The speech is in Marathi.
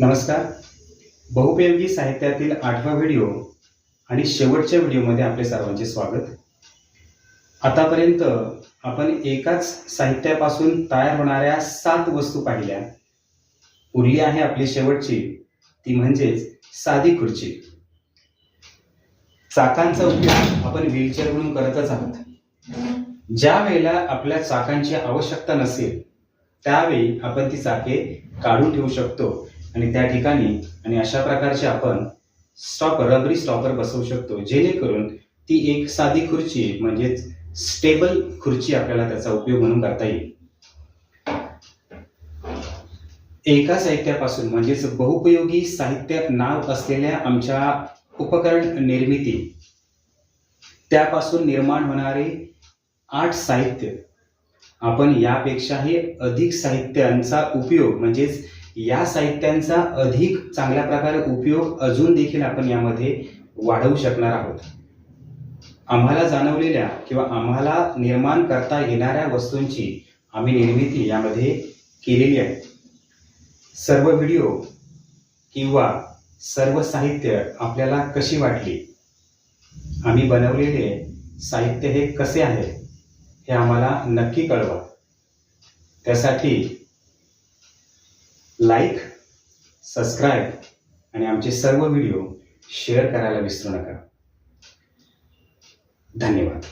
नमस्कार. बहुपयोगी साहित्यातील आठवा व्हिडिओ आणि शेवटच्या व्हिडिओमध्ये आपले सर्वांचे स्वागत. आतापर्यंत आपण एकाच साहित्यापासून तयार होणाऱ्या सात वस्तू पाहिल्या. उरली आहे आपली शेवटची. ती म्हणजेच साधी खुर्ची. चाकांचा उपयोग आपण व्हीलचेअर म्हणून करतच आहोत. ज्या वेळेला आपल्या चाकांची आवश्यकता नसेल त्यावेळी आपण ती चाके काढून ठेवू शकतो. आणि त्या ठिकाणी आणि अशा प्रकारचे आपण स्टॉपर रबरी स्टॉपर बसवू शकतो. जेणेकरून ती एक साधी खुर्ची म्हणजेच स्टेबल खुर्ची आपल्याला त्याचा उपयोग म्हणून करता येईल. एका साहित्यापासून म्हणजेच बहुपयोगी साहित्यात नाव असलेल्या आमच्या उपकरण निर्मिती त्यापासून निर्माण होणारे आठ साहित्य आपण यापेक्षाही अधिक साहित्यांचा उपयोग म्हणजेच या साहित्यांचा अधिक चांगल्या प्रकारे उपयोग अजून देखील आपण यामध्ये वाढवू शकणार आहोत. आम्हाला जाणवलेल्या किंवा आम्हाला निर्माण करता येणाऱ्या वस्तूंची आम्ही निर्मिती यामध्ये केलेली आहे. सर्व व्हिडिओ किंवा सर्व साहित्य आपल्याला कशी वाटली? आम्ही बनवलेले साहित्य हे कसे आहे? हे आम्हाला नक्की कळवा. त्यासाठी लाईक सबस्क्राईब आणि आमचे सर्व व्हिडिओ शेअर करायला विसरू नका. धन्यवाद.